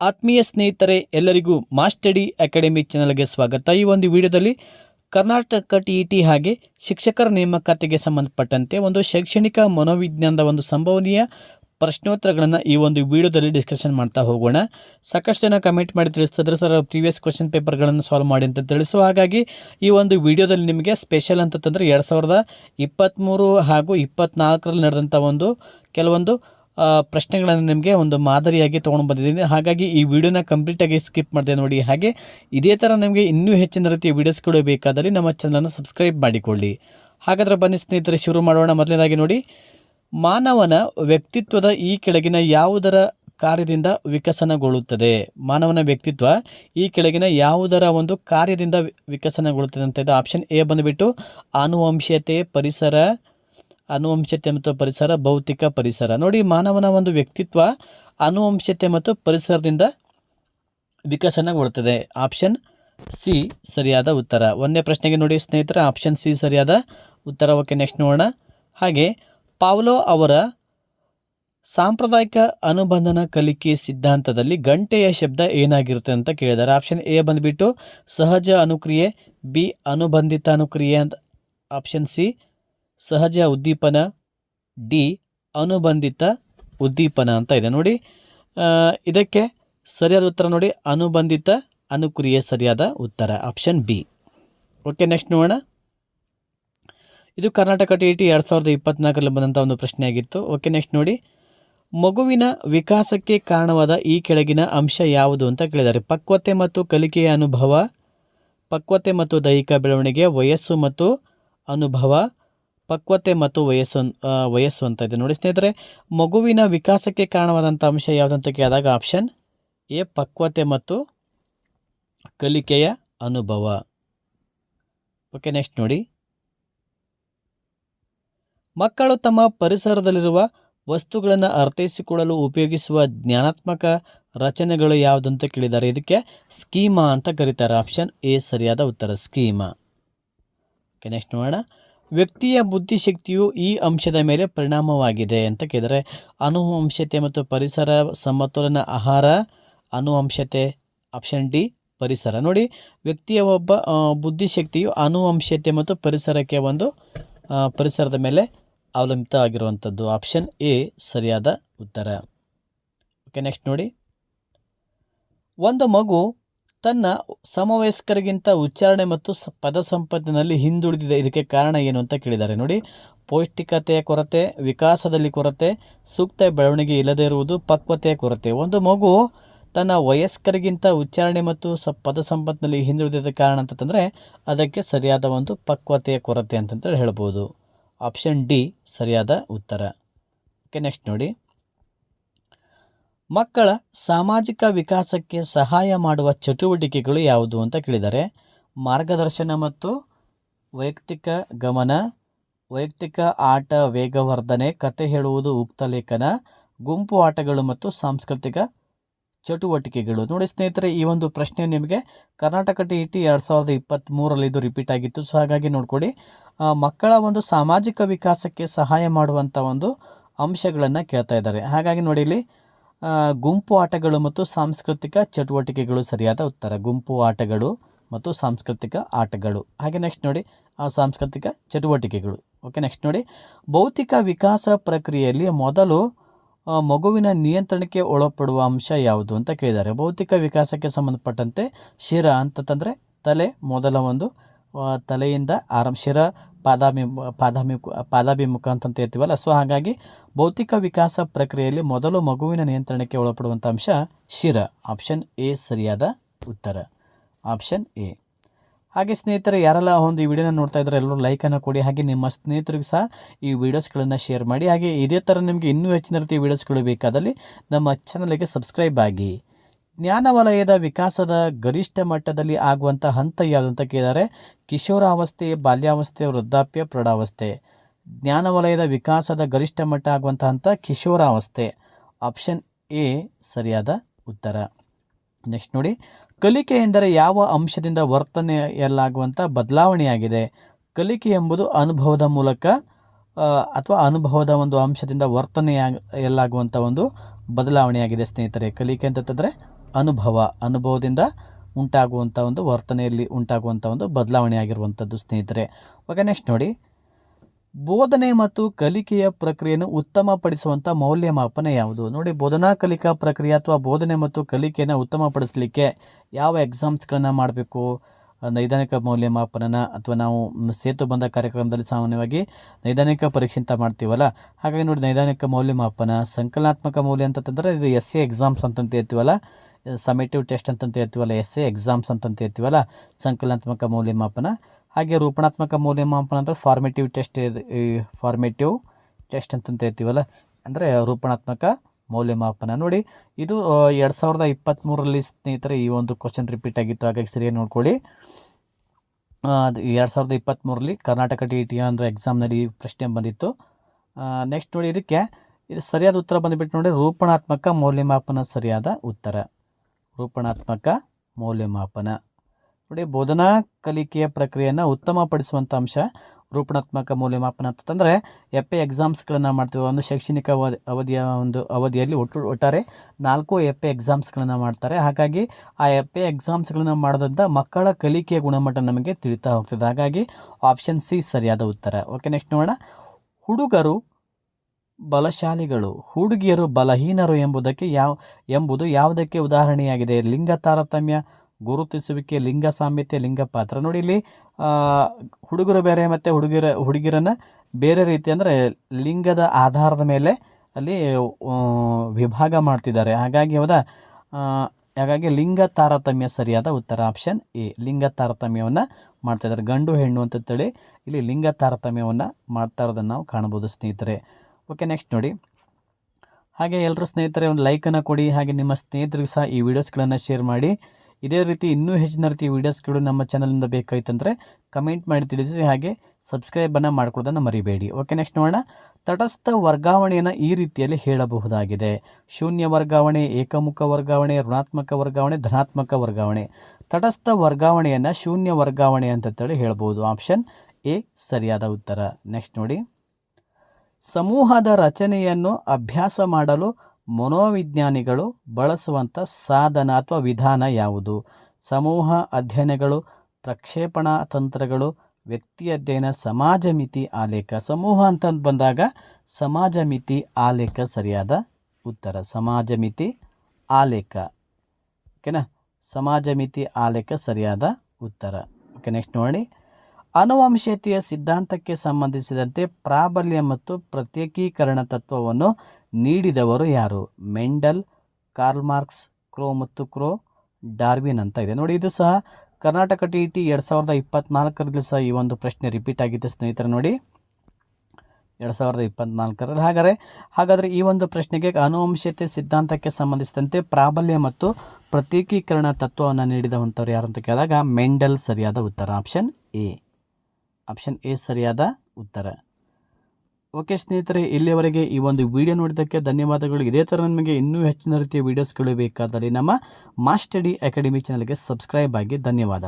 ಆತ್ಮೀಯ ಸ್ನೇಹಿತರೆ, ಎಲ್ಲರಿಗೂ ಮಾಸ್ಟಡಿ ಅಕಾಡೆಮಿ ಚಾನಲ್ಗೆ ಸ್ವಾಗತ. ಈ ಒಂದು ವಿಡಿಯೋದಲ್ಲಿ ಕರ್ನಾಟಕ ಟಿ ಟಿ ಹಾಗೆ ಶಿಕ್ಷಕರ ನೇಮಕಾತಿಗೆ ಸಂಬಂಧಪಟ್ಟಂತೆ ಒಂದು ಶೈಕ್ಷಣಿಕ ಮನೋವಿಜ್ಞಾನದ ಒಂದು ಸಂಭವನೀಯ ಪ್ರಶ್ನೋತ್ತರಗಳನ್ನು ಈ ಒಂದು ವಿಡಿಯೋದಲ್ಲಿ ಡಿಸ್ಕಷನ್ ಮಾಡ್ತಾ ಹೋಗೋಣ. ಸಾಕಷ್ಟು ಜನ ಕಮೆಂಟ್ ಮಾಡಿ ತಿಳಿಸ್ತಿದ್ರೆ ಸರ್ ಪ್ರೀವಿಯಸ್ ಕ್ವಶನ್ ಪೇಪರ್ಗಳನ್ನು ಸಾಲ್ವ್ ಮಾಡಿ ಅಂತ ತಿಳಿಸು. ಹಾಗಾಗಿ ಈ ಒಂದು ವಿಡಿಯೋದಲ್ಲಿ ನಿಮಗೆ ಸ್ಪೆಷಲ್ ಅಂತಂದರೆ ಎರಡು ಸಾವಿರದ ಇಪ್ಪತ್ತ್ಮೂರು ಹಾಗೂ ಇಪ್ಪತ್ತ್ನಾಲ್ಕರಲ್ಲಿ ನಡೆದಂಥ ಒಂದು ಕೆಲವೊಂದು ಪ್ರಶ್ನೆಗಳನ್ನು ನಿಮಗೆ ಒಂದು ಮಾದರಿಯಾಗಿ ತೊಗೊಂಡು ಬಂದಿದ್ದೀನಿ. ಹಾಗಾಗಿ ಈ ವಿಡಿಯೋನ ಕಂಪ್ಲೀಟಾಗಿ ಸ್ಕಿಪ್ ಮಾಡಿದೆ ನೋಡಿ. ಹಾಗೆ ಇದೇ ಥರ ನಿಮಗೆ ಇನ್ನೂ ಹೆಚ್ಚಿನ ರೀತಿಯ ವೀಡಿಯೋಸ್ಗಳು ಬೇಕಾದಲ್ಲಿ ನಮ್ಮ ಚಾನಲನ್ನು ಸಬ್ಸ್ಕ್ರೈಬ್ ಮಾಡಿಕೊಳ್ಳಿ. ಹಾಗಾದರೆ ಬನ್ನಿ ಸ್ನೇಹಿತರೆ, ಶುರು ಮಾಡೋಣ ಮೊದಲನೇದಾಗಿ ನೋಡಿ. ಮಾನವನ ವ್ಯಕ್ತಿತ್ವದ ಈ ಕೆಳಗಿನ ಯಾವುದರ ಕಾರ್ಯದಿಂದ ವಿಕಸನಗೊಳ್ಳುತ್ತದೆ? ಮಾನವನ ವ್ಯಕ್ತಿತ್ವ ಈ ಕೆಳಗಿನ ಯಾವುದರ ಒಂದು ಕಾರ್ಯದಿಂದ ವಿಕಸನಗೊಳ್ಳುತ್ತದೆ ಅಂತ ಇದೆ. ಆಪ್ಷನ್ ಎ ಬಂದುಬಿಟ್ಟು ಆನುವಂಶೀಯತೆ ಪರಿಸರ ಅನುವಂಶತೆ ಮತ್ತು ಪರಿಸರ, ಭೌತಿಕ ಪರಿಸರ. ನೋಡಿ, ಮಾನವನ ಒಂದು ವ್ಯಕ್ತಿತ್ವ ಅನುವಂಶತೆ ಮತ್ತು ಪರಿಸರದಿಂದ ವಿಕಸನಗೊಳ್ಳುತ್ತದೆ. ಆಪ್ಷನ್ ಸಿ, ಸರಿಯಾದ ಉತ್ತರ. ಒಂದನೇ ಪ್ರಶ್ನೆಗೆ ನೋಡಿ ಸ್ನೇಹಿತರ, ಆಪ್ಷನ್ ಸಿ, ಸರಿಯಾದ ಉತ್ತರ ಓಕೆ ನೆಕ್ಸ್ಟ್ ನೋಡೋಣ. ಹಾಗೆ, ಪಾವ್ಲೋ ಅವರ ಸಾಂಪ್ರದಾಯಿಕ ಅನುಬಂಧನ ಕಲಿಕೆ ಸಿದ್ಧಾಂತದಲ್ಲಿ ಗಂಟೆಯ ಶಬ್ದ ಏನಾಗಿರುತ್ತೆ ಅಂತ ಕೇಳಿದ್ದಾರೆ. ಆಪ್ಷನ್ ಎ ಬಂದುಬಿಟ್ಟು, ಸಹಜ ಅನುಕ್ರಿಯೆ, ಬಿ ಅನುಬಂಧಿತ ಅನುಕ್ರಿಯೆ ಅಂತ ಆಪ್ಷನ್ ಸಿ. ಸಹಜ ಉದ್ದೀಪನ, ಡಿ, ಅನುಬಂಧಿತ ಉದ್ದೀಪನ ಅಂತ ಇದೆ. ನೋಡಿ ಇದಕ್ಕೆ ಸರಿಯಾದ ಉತ್ತರ ನೋಡಿ. ಅನುಬಂಧಿತ, ಅನುಕ್ರಿಯೆ ಸರಿಯಾದ ಉತ್ತರ. Option B. ಓಕೆ, ನೆಕ್ಸ್ಟ್ ನೋಡೋಣ. ಇದು ಕರ್ನಾಟಕ ಟಿ ಟಿ ಎರಡು ಸಾವಿರದ ಇಪ್ಪತ್ನಾಲ್ಕರಲ್ಲಿ ಬಂದಂಥ ಒಂದು ಪ್ರಶ್ನೆಯಾಗಿತ್ತು. ಓಕೆ, ನೆಕ್ಸ್ಟ್ ನೋಡಿ. ಮಗುವಿನ ವಿಕಾಸಕ್ಕೆ ಕಾರಣವಾದ ಈ ಕೆಳಗಿನ ಅಂಶ ಯಾವುದು ಅಂತ ಕೇಳಿದ್ದಾರೆ. ಪಕ್ವತೆ ಮತ್ತು ಕಲಿಕೆಯ ಅನುಭವ, ಪಕ್ವತೆ ಮತ್ತು ದೈಹಿಕ ಬೆಳವಣಿಗೆ, ವಯಸ್ಸು ಮತ್ತು ಅನುಭವ ಪಕ್ವತೆ ಮತ್ತು ವಯಸ್ಸು ವಯಸ್ಸು ಅಂತ ಇದೆ ನೋಡಿ ಸ್ನೇಹಿತರೆ, ಮಗುವಿನ ವಿಕಾಸಕ್ಕೆ ಕಾರಣವಾದಂಥ ಅಂಶ ಯಾವುದಂತ ಕೇಳಿದಾಗ ಆಪ್ಷನ್ ಎ, ಪಕ್ವತೆ ಮತ್ತು ಕಲಿಕೆಯ ಅನುಭವ. ಓಕೆ, ನೆಕ್ಸ್ಟ್ ನೋಡಿ. ಮಕ್ಕಳು ತಮ್ಮ ಪರಿಸರದಲ್ಲಿರುವ ವಸ್ತುಗಳನ್ನು ಅರ್ಥೈಸಿಕೊಳ್ಳಲು ಉಪಯೋಗಿಸುವ ಜ್ಞಾನಾತ್ಮಕ ರಚನೆಗಳು ಯಾವುದಂತ ಕೇಳಿದ್ದಾರೆ ಇದಕ್ಕೆ ಸ್ಕೀಮಾ ಅಂತ ಕರೀತಾರೆ. ಆಪ್ಷನ್ ಎ, ಸರಿಯಾದ ಉತ್ತರ, ಸ್ಕೀಮಾ. ಓಕೆ, ನೆಕ್ಸ್ಟ್ ನೋಡೋಣ. ವ್ಯಕ್ತಿಯ ಬುದ್ಧಿಶಕ್ತಿಯು ಈ ಅಂಶದ ಮೇಲೆ ಪರಿಣಾಮವಾಗಿದೆ ಅಂತ ಕೇಳಿದರೆ, ಅನುವಂಶತೆ ಮತ್ತು ಪರಿಸರ ಸಮತೋಲನ ಆಹಾರ, ಅನುವಂಶತೆ ಆಪ್ಷನ್ ಡಿ ಪರಿಸರ. ನೋಡಿ, ವ್ಯಕ್ತಿಯ ಒಬ್ಬ ಬುದ್ಧಿಶಕ್ತಿಯು ಅನುವಂಶತೆ ಮತ್ತು ಪರಿಸರಕ್ಕೆ ಒಂದು ಪರಿಸರದ ಮೇಲೆ ಅವಲಂಬಿತ ಆಗಿರುವಂಥದ್ದು ಆಪ್ಷನ್ ಎ ಸರಿಯಾದ ಉತ್ತರ. ಓಕೆ ನೆಕ್ಸ್ಟ್ ನೋಡಿ. ಒಂದು ಮಗು ತನ್ನ ಸಮವಯಸ್ಕರಿಗಿಂತ ಉಚ್ಚಾರಣೆ ಮತ್ತು ಪದ ಸಂಪತ್ತಿನಲ್ಲಿ ಹಿಂದುಳಿದಿದೆ. ಇದಕ್ಕೆ ಕಾರಣ ಏನು ಅಂತ ಕೇಳಿದ್ದಾರೆ. ನೋಡಿ, ಪೌಷ್ಟಿಕತೆಯ ಕೊರತೆ, ವಿಕಾಸದಲ್ಲಿ ಕೊರತೆ, ಸೂಕ್ತ ಬೆಳವಣಿಗೆ ಇಲ್ಲದೇ ಇರುವುದು ಪಕ್ವತೆಯ ಕೊರತೆ. ಒಂದು ಮಗು ತನ್ನ ವಯಸ್ಕರಿಗಿಂತ ಉಚ್ಚಾರಣೆ ಮತ್ತು ಸ ಪದ ಸಂಪತ್ತಿನಲ್ಲಿ ಹಿಂದುಳಿದ ಕಾರಣ ಅಂತಂದರೆ ಅದಕ್ಕೆ ಸರಿಯಾದ ಒಂದು ಪಕ್ವತೆಯ ಕೊರತೆ ಅಂತಂತೇಳಿ ಹೇಳ್ಬೋದು. ಆಪ್ಷನ್ ಡಿ, ಸರಿಯಾದ ಉತ್ತರ. ಓಕೆ, ನೆಕ್ಸ್ಟ್ ನೋಡಿ. ಮಕ್ಕಳ ಸಾಮಾಜಿಕ ವಿಕಾಸಕ್ಕೆ ಸಹಾಯ ಮಾಡುವ ಚಟುವಟಿಕೆಗಳು ಯಾವುದು ಅಂತ ಕೇಳಿದ್ದಾರೆ ಮಾರ್ಗದರ್ಶನ ಮತ್ತು ವೈಯಕ್ತಿಕ ಗಮನ, ವೈಯಕ್ತಿಕ ಆಟ ವೇಗವರ್ಧನೆ, ಕತೆ ಹೇಳುವುದು ಉಕ್ತ ಲೇಖನ, ಗುಂಪು ಆಟಗಳು ಮತ್ತು ಸಾಂಸ್ಕೃತಿಕ ಚಟುವಟಿಕೆಗಳು. ನೋಡಿ ಸ್ನೇಹಿತರೆ, ಈ ಒಂದು ಪ್ರಶ್ನೆ ನಿಮಗೆ ಕರ್ನಾಟಕ ಟಿ ಇಟಿ ಎರಡು ಸಾವಿರದ ಇಪ್ಪತ್ತ್ಮೂರರಲ್ಲಿ ಇದು ರಿಪೀಟ್ ಆಗಿತ್ತು. ಸೊ ಹಾಗಾಗಿ ನೋಡ್ಕೊಡಿ ಮಕ್ಕಳ ಒಂದು ಸಾಮಾಜಿಕ ವಿಕಾಸಕ್ಕೆ ಸಹಾಯ ಮಾಡುವಂಥ ಒಂದು ಅಂಶಗಳನ್ನು ಕೇಳ್ತಾ ಇದ್ದಾರೆ. ಹಾಗಾಗಿ ನೋಡಿ ಇಲ್ಲಿ ಗುಂಪು ಆಟಗಳು ಮತ್ತು ಸಾಂಸ್ಕೃತಿಕ ಚಟುವಟಿಕೆಗಳು ಸರಿಯಾದ ಉತ್ತರ. ಗುಂಪು ಆಟಗಳು ಮತ್ತು ಸಾಂಸ್ಕೃತಿಕ ಆಟಗಳು. ಹಾಗೆ ನೆಕ್ಸ್ಟ್ ನೋಡಿ ಸಾಂಸ್ಕೃತಿಕ ಚಟುವಟಿಕೆಗಳು. ಓಕೆ ನೆಕ್ಸ್ಟ್ ನೋಡಿ. ಭೌತಿಕ ವಿಕಾಸ ಪ್ರಕ್ರಿಯೆಯಲ್ಲಿ ಮೊದಲು ಮಗುವಿನ ನಿಯಂತ್ರಣಕ್ಕೆ ಒಳಪಡುವ ಅಂಶ ಯಾವುದು ಅಂತ ಕೇಳಿದ್ದಾರೆ. ಭೌತಿಕ ವಿಕಾಸಕ್ಕೆ ಸಂಬಂಧಪಟ್ಟಂತೆ ಶಿರ ಅಂತಂದರೆ ತಲೆ, ಮೊದಲ ಒಂದು. ತಲೆಯಿಂದ ಆರಂಭ ಶಿರ ಪಾದಾಭಿ ಪಾದಾಭಿ ಪಾದಾಭಿಮುಖ ಅಂತ ಇರ್ತೀವಲ್ಲ. ಸೊ ಹಾಗಾಗಿ ಭೌತಿಕ ವಿಕಾಸ ಪ್ರಕ್ರಿಯೆಯಲ್ಲಿ ಮೊದಲು ಮಗುವಿನ ನಿಯಂತ್ರಣಕ್ಕೆ ಒಳಪಡುವಂಥ ಅಂಶ ಶಿರ ಆಪ್ಷನ್ ಎ ಸರಿಯಾದ ಉತ್ತರ. ಆಪ್ಷನ್ ಎ ಹಾಗೆ ಸ್ನೇಹಿತರೆ, ಯಾರೆಲ್ಲ ಒಂದು ಈ ವಿಡಿಯೋನ ನೋಡ್ತಾ ಇದ್ದಾರೆ ಎಲ್ಲರೂ ಲೈಕನ್ನು ಕೊಡಿ. ಹಾಗೆ ನಿಮ್ಮ ಸ್ನೇಹಿತರಿಗೆ ಸಹ ಈ ವಿಡಿಯೋಸ್ಗಳನ್ನು ಶೇರ್ ಮಾಡಿ. ಹಾಗೆ ಇದೇ ಥರ ನಿಮಗೆ ಇನ್ನೂ ಹೆಚ್ಚಿನ ರೀತಿಯ ವಿಡಿಯೋಸ್ಗಳು ಬೇಕಾದಲ್ಲಿ ನಮ್ಮ ಚಾನಲ್ಗೆ ಸಬ್ಸ್ಕ್ರೈಬ್ ಆಗಿ. ಜ್ಞಾನ ವಲಯದ ವಿಕಾಸದ ಗರಿಷ್ಠ ಮಟ್ಟದಲ್ಲಿ ಆಗುವಂಥ ಹಂತ ಯಾವುದು ಅಂತ ಕೇಳಿದರೆ ಕಿಶೋರಾವಸ್ಥೆ, ಬಾಲ್ಯಾವಸ್ಥೆ, ವೃದ್ಧಾಪ್ಯ, ಪ್ರೌಢಾವಸ್ಥೆ. ಜ್ಞಾನ ವಲಯದ ವಿಕಾಸದ ಗರಿಷ್ಠ ಮಟ್ಟ ಆಗುವಂಥ ಹಂತ ಕಿಶೋರಾವಸ್ಥೆ. ಆಪ್ಷನ್ ಎ ಸರಿಯಾದ ಉತ್ತರ. ನೆಕ್ಸ್ಟ್ ನೋಡಿ. ಕಲಿಕೆ ಎಂದರೆ ಯಾವ ಅಂಶದಿಂದ ವರ್ತನೆಯಲ್ಲಾಗುವಂಥ ಬದಲಾವಣೆಯಾಗಿದೆ? ಕಲಿಕೆ ಎಂಬುದು ಅನುಭವದ ಮೂಲಕ ಅಥವಾ ಅನುಭವದ ಒಂದು ಅಂಶದಿಂದ ವರ್ತನೆಯ ಎಲ್ಲಾಗುವಂಥ ಒಂದು ಬದಲಾವಣೆಯಾಗಿದೆ ಸ್ನೇಹಿತರೆ. ಕಲಿಕೆ ಅಂತಂದರೆ ಅನುಭವ, ಅನುಭವದಿಂದ ಉಂಟಾಗುವಂಥ ಒಂದು ವರ್ತನೆಯಲ್ಲಿ ಉಂಟಾಗುವಂಥ ಒಂದು ಬದಲಾವಣೆ ಆಗಿರುವಂಥದ್ದು ಸ್ನೇಹಿತರೆ. ಓಕೆ ನೆಕ್ಸ್ಟ್ ನೋಡಿ. ಬೋಧನೆ ಮತ್ತು ಕಲಿಕೆಯ ಪ್ರಕ್ರಿಯೆಯನ್ನು ಉತ್ತಮಪಡಿಸುವಂಥ ಮೌಲ್ಯಮಾಪನ ಯಾವುದು? ನೋಡಿ, ಬೋಧನಾ ಕಲಿಕಾ ಪ್ರಕ್ರಿಯೆ ಅಥವಾ ಬೋಧನೆ ಮತ್ತು ಕಲಿಕೆಯನ್ನು ಉತ್ತಮಪಡಿಸಲಿಕ್ಕೆ ಯಾವ ಎಕ್ಸಾಮ್ಸ್ಗಳನ್ನು ಮಾಡಬೇಕು? ನೈದಾನಿಕ ಮೌಲ್ಯಮಾಪನನ ಅಥವಾ ನಾವು ಸೇತು ಬಂದ ಕಾರ್ಯಕ್ರಮದಲ್ಲಿ ಸಾಮಾನ್ಯವಾಗಿ ನೈದಾನಿಕ ಪರೀಕ್ಷೆ ಅಂತ ಮಾಡ್ತೀವಲ್ಲ? ಹಾಗಾಗಿ ನೋಡಿ, ನೈದಾನಿಕ ಮೌಲ್ಯಮಾಪನ, ಸಂಕಲನಾತ್ಮಕ ಮೌಲ್ಯ ಅಂತಂತಂದ್ರೆ ಇದು ಎಸ್ ಎ ಎಕ್ಸಾಮ್ಸ್ ಅಂತಂತ ಹೇಳ್ತೀವಲ್ಲ? ಸಮೇಟಿವ್ ಟೆಸ್ಟ್ ಅಂತಂತ ಹೇಳ್ತೀವಲ್ಲ ಎಸ್ ಎ ಎಕ್ಸಾಮ್ಸ್ ಅಂತಂತ ಹೇಳ್ತೀವಲ್ಲ, ಸಂಕಲನಾತ್ಮಕ ಮೌಲ್ಯಮಾಪನ. ಹಾಗೆ ರೂಪಣಾತ್ಮಕ ಮೌಲ್ಯಮಾಪನ ಅಂದರೆ ಫಾರ್ಮೇಟಿವ್ ಟೆಸ್ಟ್ ಫಾರ್ಮೇಟಿವ್ ಟೆಸ್ಟ್ ಅಂತಂತ ಹೇಳ್ತೀವಲ್ಲ? ಅಂದರೆ ರೂಪಣಾತ್ಮಕ ಮೌಲ್ಯಮಾಪನ. ನೋಡಿ, ಇದು ಎರಡು ಸಾವಿರದ ಇಪ್ಪತ್ತ್ಮೂರರಲ್ಲಿ ಸ್ನೇಹಿತರೆ ಈ ಒಂದು ಕ್ವಶನ್ ರಿಪೀಟ್ ಆಗಿತ್ತು. ಹಾಗಾಗಿ ಸರಿಯಾಗಿ ನೋಡ್ಕೊಳ್ಳಿ. ಅದು ಎರಡು ಸಾವಿರದ ಇಪ್ಪತ್ತ್ಮೂರರಲ್ಲಿ ಕರ್ನಾಟಕ ಟಿ ಟಿ ಒಂದು ಎಕ್ಸಾಮ್ನಲ್ಲಿ ಪ್ರಶ್ನೆ ಬಂದಿತ್ತು. ನೆಕ್ಸ್ಟ್ ನೋಡಿ, ಇದಕ್ಕೆ ಇದು ಸರಿಯಾದ ಉತ್ತರ ಬಂದುಬಿಟ್ಟು ನೋಡಿ, ರೂಪಣಾತ್ಮಕ ಮೌಲ್ಯಮಾಪನ ಸರಿಯಾದ ಉತ್ತರ. ರೂಪಣಾತ್ಮಕ ಮೌಲ್ಯಮಾಪನ. ನೋಡಿ, ಬೋಧನಾ ಕಲಿಕೆಯ ಪ್ರಕ್ರಿಯೆಯನ್ನು ಉತ್ತಮಪಡಿಸುವಂಥ ಅಂಶ ರೂಪಣಾತ್ಮಕ ಮೌಲ್ಯಮಾಪನ ಅಂತಂದರೆ ಎಪ್ ಎ ಎಕ್ಸಾಮ್ಸ್ಗಳನ್ನು ಮಾಡ್ತೀವಿ. ಒಂದು ಶೈಕ್ಷಣಿಕ ಅವಧಿ, ಅವಧಿಯ ಒಂದು ಅವಧಿಯಲ್ಲಿ ಒಟ್ಟು, ಒಟ್ಟಾರೆ ನಾಲ್ಕು ಎಪ್ ಎ ಎಕ್ಸಾಮ್ಸ್ಗಳನ್ನು ಮಾಡ್ತಾರೆ. ಹಾಗಾಗಿ ಆ ಎಪ್ ಎ ಎಕ್ಸಾಮ್ಸ್ಗಳನ್ನು ಮಾಡಿದಂಥ ಮಕ್ಕಳ ಕಲಿಕೆಯ ಗುಣಮಟ್ಟ ನಮಗೆ ತಿಳಿತಾ ಹೋಗ್ತದೆ. ಹಾಗಾಗಿ ಆಪ್ಷನ್ ಸಿ ಸರಿಯಾದ ಉತ್ತರ. ಓಕೆ ನೆಕ್ಸ್ಟ್ ನೋಡೋಣ. ಹುಡುಗರು ಬಲಶಾಲಿಗಳು, ಹುಡುಗಿಯರು ಬಲಹೀನರು ಎಂಬುದಕ್ಕೆ ಯಾವ, ಎಂಬುದು ಯಾವುದಕ್ಕೆ ಉದಾಹರಣೆಯಾಗಿದೆ? ಲಿಂಗ ತಾರತಮ್ಯ ಗುರುತಿಸುವಿಕೆ ಲಿಂಗ ಸಾಮ್ಯತೆ ಲಿಂಗ ಪಾತ್ರ ನೋಡಿ ಇಲ್ಲಿ ಹುಡುಗರು ಬೇರೆ ಮತ್ತು ಹುಡುಗಿರ, ಹುಡುಗಿರನ್ನು ಬೇರೆ ರೀತಿ ಅಂದರೆ ಲಿಂಗದ ಆಧಾರದ ಮೇಲೆ ಅಲ್ಲಿ ವಿಭಾಗ ಮಾಡ್ತಿದ್ದಾರೆ. ಹಾಗಾಗಿ ಹೌದಾ? ಹಾಗಾಗಿ ಲಿಂಗ ತಾರತಮ್ಯ ಸರಿಯಾದ ಉತ್ತರ. ಆಪ್ಷನ್ ಎ, ಲಿಂಗ ತಾರತಮ್ಯವನ್ನು ಮಾಡ್ತಾ ಇದ್ದಾರೆ. ಗಂಡು, ಹೆಣ್ಣು ಅಂತೇಳಿ ಇಲ್ಲಿ ಲಿಂಗ ತಾರತಮ್ಯವನ್ನು ಮಾಡ್ತಾ ಇರೋದನ್ನು ನಾವು ಕಾಣ್ಬೋದು ಸ್ನೇಹಿತರೆ. ಓಕೆ, ನೆಕ್ಸ್ಟ್ ನೋಡಿ. ಹಾಗೆ ಎಲ್ಲರೂ ಸ್ನೇಹಿತರೆ, ಒಂದು ಲೈಕನ್ನು ಕೊಡಿ. ಹಾಗೆ ನಿಮ್ಮ ಸ್ನೇಹಿತರಿಗೂ ಸಹ ಈ ವಿಡಿಯೋಸ್ಗಳನ್ನು ಶೇರ್ ಮಾಡಿ. ಇದೇ ರೀತಿ ಇನ್ನೂ ಹೆಚ್ಚಿನ ರೀತಿ ವೀಡಿಯೋಸ್ಗಳು ನಮ್ಮ ಚಾನಲಿಂದ ಬೇಕಾಯ್ತಂದರೆ ಕಮೆಂಟ್ ಮಾಡಿ ತಿಳಿಸಿ ಹಾಗೆ ಸಬ್ಸ್ಕ್ರೈಬನ್ನು ಮಾಡ್ಕೊಳ್ಳೋದನ್ನು ಮರಿಬೇಡಿ. ಓಕೆ ನೆಕ್ಸ್ಟ್ ನೋಡೋಣ. ತಟಸ್ಥ ವರ್ಗಾವಣೆಯನ್ನು ಈ ರೀತಿಯಲ್ಲಿ ಹೇಳಬಹುದಾಗಿದೆ. ಶೂನ್ಯ ವರ್ಗಾವಣೆ, ಏಕಮುಖ ವರ್ಗಾವಣೆ, ಋಣಾತ್ಮಕ ವರ್ಗಾವಣೆ, ಧನಾತ್ಮಕ ವರ್ಗಾವಣೆ. ತಟಸ್ಥ ವರ್ಗಾವಣೆಯನ್ನು ಶೂನ್ಯ ವರ್ಗಾವಣೆ ಅಂತೇಳಿ ಹೇಳ್ಬೋದು. ಆಪ್ಷನ್ ಎ ಸರಿಯಾದ ಉತ್ತರ. ನೆಕ್ಸ್ಟ್ ನೋಡಿ. ಸಮೂಹದ ರಚನೆಯನ್ನು ಅಭ್ಯಾಸ ಮಾಡಲು ಮನೋವಿಜ್ಞಾನಿಗಳು ಬಳಸುವಂಥ ಸಾಧನ ಅಥವಾ ವಿಧಾನ ಯಾವುದು? ಸಮೂಹ, ಅಧ್ಯಯನಗಳು, ಪ್ರಕ್ಷೇಪಣಾ ತಂತ್ರಗಳು, ವ್ಯಕ್ತಿ ಅಧ್ಯಯನ, ಸಮಾಜ ಮಿತಿ ಆಲೇಖ. ಸಮೂಹ ಅಂತ ಬಂದಾಗ ಸಮಾಜ ಮಿತಿ ಆಲೇಖ ಸರಿಯಾದ ಉತ್ತರ. ಸಮಾಜ ಮಿತಿ ಆಲೇಖ. ಓಕೆನಾ? ಸಮಾಜ ಮಿತಿ ಆಲೇಖ ಸರಿಯಾದ ಉತ್ತರ. ಓಕೆ ನೆಕ್ಸ್ಟ್ ನೋಡಿ. ಅನುವಂಶೀಯತೆಯ ಸಿದ್ಧಾಂತಕ್ಕೆ ಸಂಬಂಧಿಸಿದಂತೆ ಪ್ರಾಬಲ್ಯ ಮತ್ತು ಪ್ರತ್ಯೇಕೀಕರಣ ತತ್ವವನ್ನು ನೀಡಿದವರು ಯಾರು? ಮೆಂಡಲ್, ಕಾರ್ಲ್ ಮಾರ್ಕ್ಸ್, ಕ್ರೋ ಮತ್ತು ಕ್ರೋ, ಡಾರ್ವಿನ್ ಅಂತ ಇದೆ. ನೋಡಿ, ಇದು ಸಹ ಕರ್ನಾಟಕ ಟಿ ಟಿ ಎರಡು ಸಾವಿರದ ಇಪ್ಪತ್ನಾಲ್ಕರಲ್ಲಿ ಸಹ ಈ ಒಂದು ಪ್ರಶ್ನೆ ರಿಪೀಟ್ ಆಗಿದೆ ಸ್ನೇಹಿತರೆ, ನೋಡಿ. ಎರಡು ಸಾವಿರದ ಇಪ್ಪತ್ನಾಲ್ಕರಲ್ಲಿ. ಹಾಗಾದರೆ ಹಾಗಾದರೆ ಈ ಒಂದು ಪ್ರಶ್ನೆಗೆ ಅನುವಂಶೀಯತೆ ಸಿದ್ಧಾಂತಕ್ಕೆ ಸಂಬಂಧಿಸಿದಂತೆ ಪ್ರಾಬಲ್ಯ ಮತ್ತು ಪ್ರತ್ಯೇಕೀಕರಣ ತತ್ವವನ್ನು ನೀಡಿದವಂಥವ್ರು ಯಾರು ಅಂತ ಕೇಳಿದಾಗ ಮೆಂಡಲ್ ಸರಿಯಾದ ಉತ್ತರ, ಆಪ್ಷನ್ ಎ. ಆಪ್ಷನ್ ಎ ಸರಿಯಾದ ಉತ್ತರ. ಓಕೆ ಸ್ನೇಹಿತರೆ, ಇಲ್ಲಿಯವರೆಗೆ ಈ ಒಂದು ವಿಡಿಯೋ ನೋಡಿದ್ದಕ್ಕೆ ಧನ್ಯವಾದಗಳು. ಇದೇ ಥರ ನಮಗೆ ಇನ್ನೂ ಹೆಚ್ಚಿನ ರೀತಿಯ ವೀಡಿಯೋಸ್ಗಳು ಬೇಕಾದಲ್ಲಿ ನಮ್ಮ ಮಾಸ್ಟಡಿ ಅಕಾಡೆಮಿ ಚಾನಲ್ಗೆ ಸಬ್ಸ್ಕ್ರೈಬ್ ಆಗಿ ಧನ್ಯವಾದ.